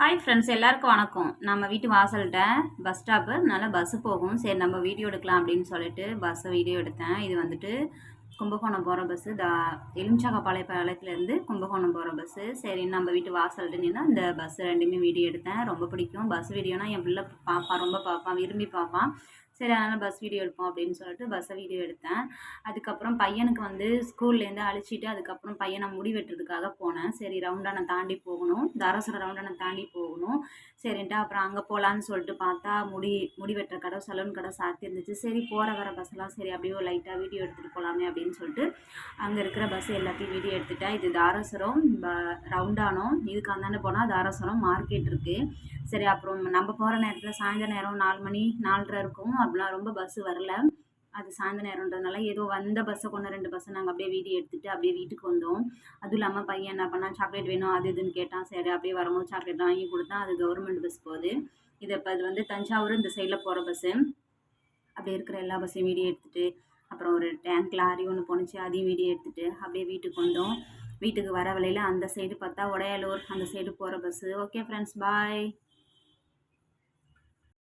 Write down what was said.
Hi friends எல்லாருக்கும் வணக்கம். நம்ம வீட்டு வாசல்கிட்ட பஸ் ஸ்டாப்பு நல்லா பஸ்ஸு போகும். சரி நம்ம வீடியோ எடுக்கலாம் அப்படின்னு சொல்லிட்டு பஸ்ஸை வீடியோ எடுத்தேன். இது வந்துட்டு கும்பகோணம் போகிற பஸ்ஸு த எலுமிச்சாக்கப்பாளையப்பாளையத்துலேருந்து கும்பகோணம் போகிற பஸ்ஸு சரி நம்ம வீட்டு வாசல்கிட்ட நின்று இந்த பஸ் ரெண்டுமே வீடியோ எடுத்தேன். ரொம்ப பிடிக்கும். பஸ் வீடியோனால் என் பிள்ளை பார்ப்பான் ரொம்ப பார்ப்பான் விரும்பி பார்ப்பான் சரி அதனால் பஸ் வீடியோ எடுப்போம் அப்படின்னு சொல்லிட்டு பஸ்ஸை வீடியோ எடுத்தேன். அதுக்கப்புறம் பையனுக்கு வந்து ஸ்கூல்லேருந்து அழிச்சிட்டு அதுக்கப்புறம் பையனை முடி வெட்டுறதுக்காக போனேன். சரி ரவுண்டானை தாண்டி போகணும். தாராசுரம் ரவுண்டானை தாண்டி போகணும். சரின்ட்டு அப்புறம் அங்கே போகலான்னு சொல்லிட்டு பார்த்தா முடி முடி வெட்டுற கடை சலூன் கடை சாத்தி இருந்துச்சு. சரி போகிற வர பஸ்ஸெல்லாம் சரி அப்படியே லைட்டாக வீடியோ எடுத்துகிட்டு போகலாமே அப்படின்னு சொல்லிட்டு அங்கே இருக்கிற பஸ் எல்லாத்தையும் வீடியோ எடுத்துட்டேன். இது தாராசுரம் ப ரவுண்டானோம் இதுக்கு அந்தாண்ட போனால் தாராசுரம் மார்க்கெட் இருக்குது சரி அப்புறம் நம்ம போகிற நேரத்தில் சாயந்தர நேரம் நாலு மணி நாலரை இருக்கும். அப்படிலாம் ரொம்ப பஸ்ஸு வரல. அது சாயந்தர நேரம்ன்றதுனால ஏதோ வந்த பஸ்ஸை கொண்டு ரெண்டு பஸ்ஸை நாங்கள் அப்படியே வீடியோ எடுத்துகிட்டு அப்படியே வீட்டுக்கு வந்தோம். அதுவும் இல்லாமல் பையன் என்ன பண்ணால் சாக்லேட் வேணும் அது இதுன்னு கேட்டான். சரி அப்படியே வரும்போது சாக்லேட் வாங்கி கொடுத்தா அது கவர்மெண்ட் பஸ் போகுது. இது இப்போ அது வந்து தஞ்சாவூர் இந்த சைடில் போகிற பஸ்ஸு அப்படியே இருக்கிற எல்லா பஸ்ஸையும் வீடியோ எடுத்துகிட்டு அப்புறம் ஒரு டேங்க் லாரி ஒன்று போணுச்சு அதையும் வீடியோ எடுத்துகிட்டு அப்படியே வீட்டுக்கு வந்தோம். வீட்டுக்கு வர வழியில் அந்த சைடு பார்த்தா உடையாலூர் அந்த சைடு போகிற பஸ்ஸு ஓகே ஃப்ரெண்ட்ஸ் பாய்